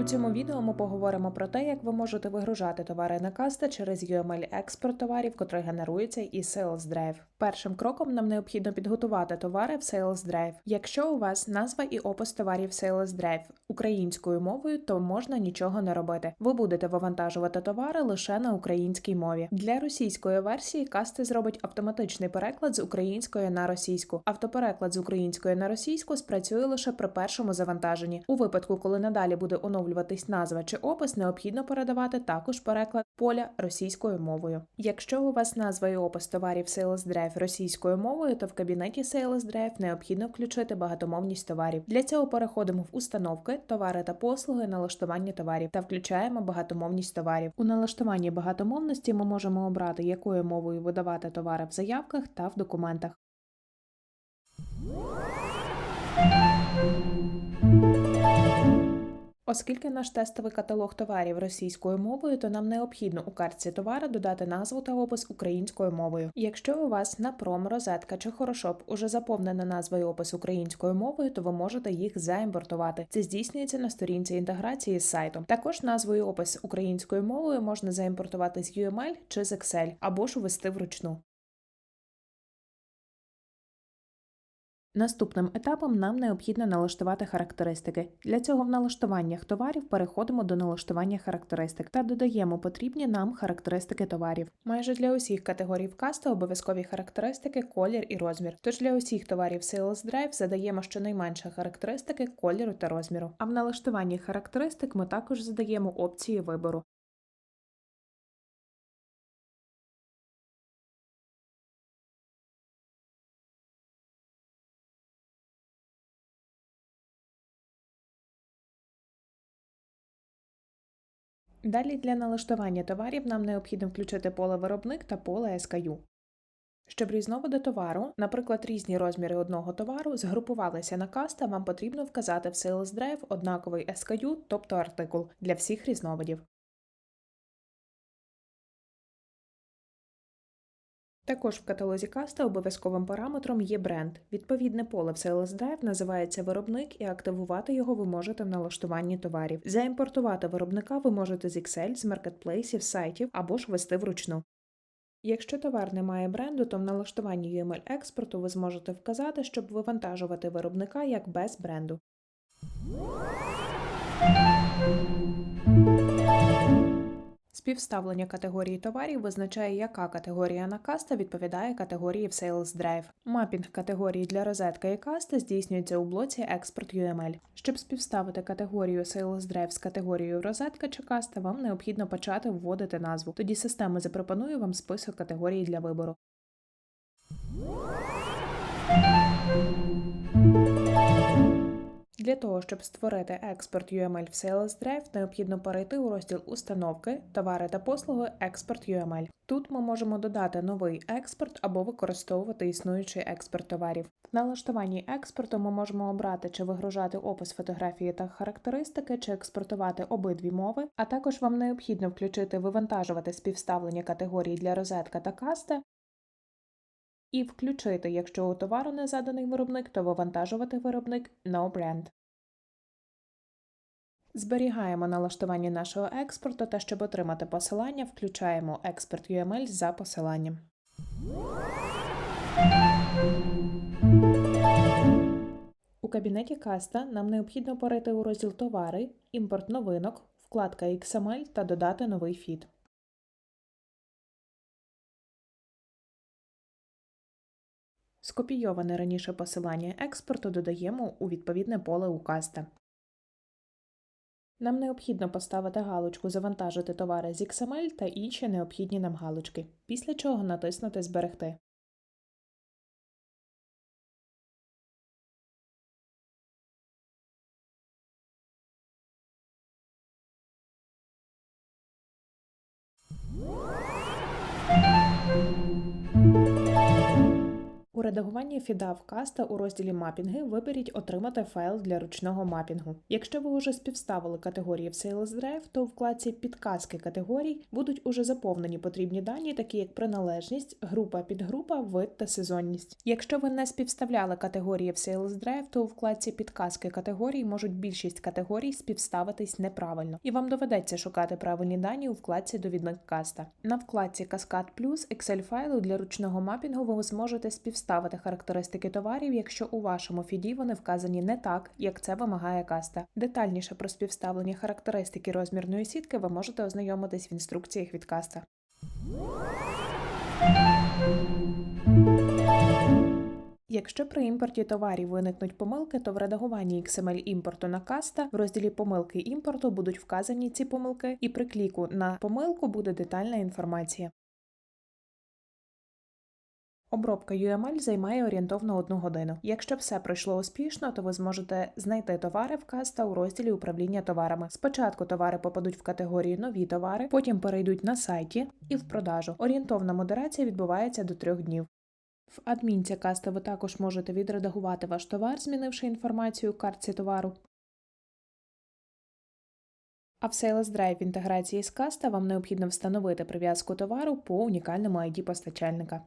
У цьому відео ми поговоримо про те, як ви можете вигружати товари на каста через UML експорт товарів, котрий генерується із Sales Drive. Першим кроком нам необхідно підготувати товари в Sales Drive. Якщо у вас назва і опис товарів Sales Drive українською мовою, то можна нічого не робити. Ви будете вивантажувати товари лише на українській мові. Для російської версії касти зробить автоматичний переклад з української на російську. Автопереклад з української на російську спрацює лише при першому завантаженні. У випадку, коли надалі буде оновлюватись назва чи опис, необхідно передавати також переклад поля російською мовою. Якщо у вас назва і опис товарів Sales Drive російською мовою, то в кабінеті Sales Drive необхідно включити багатомовність товарів. Для цього переходимо в установки, товари та послуги, налаштування товарів та включаємо багатомовність товарів. У налаштуванні багатомовності ми можемо обрати, якою мовою видавати товари в заявках та в документах. Оскільки наш тестовий каталог товарів російською мовою, то нам необхідно у картці товара додати назву та опис українською мовою. Якщо у вас на пром, розетка чи хорошоп уже заповнена назва і опис українською мовою, то ви можете їх заімпортувати. Це здійснюється на сторінці інтеграції з сайтом. Також назву і опис українською мовою можна заімпортувати з UML чи з Excel або ж ввести вручну. Наступним етапом нам необхідно налаштувати характеристики. Для цього в налаштуваннях товарів переходимо до налаштування характеристик та додаємо потрібні нам характеристики товарів. Майже для усіх категорій вкаста обов'язкові характеристики, колір і розмір. Тож для усіх товарів Sales Drive задаємо щонайменше характеристики кольору та розміру. А в налаштуванні характеристик ми також задаємо опції вибору. Далі для налаштування товарів нам необхідно включити поле виробник та поле SKU. Щоб різновиди товару, наприклад, різні розміри одного товару, згрупувалися на каста, вам потрібно вказати в Sales Drive однаковий SKU, тобто артикул, для всіх різновидів. Також в каталозі каста обов'язковим параметром є бренд. Відповідне поле в Sales Drive називається виробник і активувати його ви можете в налаштуванні товарів. Заімпортувати виробника ви можете з Excel, з маркетплейсів, сайтів або ж ввести вручну. Якщо товар не має бренду, то в налаштуванні UML експорту ви зможете вказати, щоб вивантажувати виробника як без бренду. Співставлення категорії товарів визначає, яка категорія на каста відповідає категорії в Sales Drive. Мапінг категорії для розетки і каста здійснюється у блоці Export UML. Щоб співставити категорію Sales Drive з категорією розетка чи каста, вам необхідно почати вводити назву. Тоді система запропонує вам список категорій для вибору. Для того, щоб створити експорт UML в Sales Drive, необхідно перейти у розділ Установки, товари та послуги Експорт UML. Тут ми можемо додати новий експорт або використовувати існуючий експорт товарів. В налаштуванні експорту ми можемо обрати чи вигружати опис фотографії та характеристики, чи експортувати обидві мови, а також вам необхідно включити вивантажувати співставлення категорій для розетка та каста, і включити, якщо у товару не заданий виробник, то вивантажувати виробник No Brand. Зберігаємо налаштування нашого експорту та щоб отримати посилання, включаємо експорт UML за посиланням. У кабінеті каста нам необхідно перейти у розділ Товари, імпорт новинок, вкладка XML та додати новий фід. Скопійоване раніше посилання експорту додаємо у відповідне поле указте. Нам необхідно поставити галочку Завантажити товари з XML та інші необхідні нам галочки, після чого натиснути Зберегти. Редагуванні фіда в каста у розділі мапінги виберіть Отримати файл для ручного мапінгу. Якщо ви вже співставили категорії в Sales Drive, то у вкладці Підказки категорій будуть уже заповнені потрібні дані, такі як приналежність, група, підгрупа, вид та сезонність. Якщо ви не співставляли категорії в Sales Drive, то у вкладці Підказки категорій можуть більшість категорій співставитись неправильно, і вам доведеться шукати правильні дані у вкладці Довідник каста. На вкладці Каскад Плюс Excel файлу для ручного мапінгу ви зможете співставити характеристики товарів, якщо у вашому фіді вони вказані не так, як це вимагає каста. Детальніше про співставлення характеристики розмірної сітки ви можете ознайомитись в інструкціях від каста. Якщо при імпорті товарів виникнуть помилки, то в редагуванні XML імпорту на каста в розділі помилки імпорту будуть вказані ці помилки, і при кліку на помилку буде детальна інформація. Обробка UML займає орієнтовно одну годину. Якщо все пройшло успішно, то ви зможете знайти товари в каста у розділі управління товарами. Спочатку товари попадуть в категорію нові товари, потім перейдуть на сайті і в продажу. Орієнтовна модерація відбувається до трьох днів. В адмінці каста ви також можете відредагувати ваш товар, змінивши інформацію у картці товару. А в Sales Drive інтеграції з каста вам необхідно встановити прив'язку товару по унікальному ID постачальника.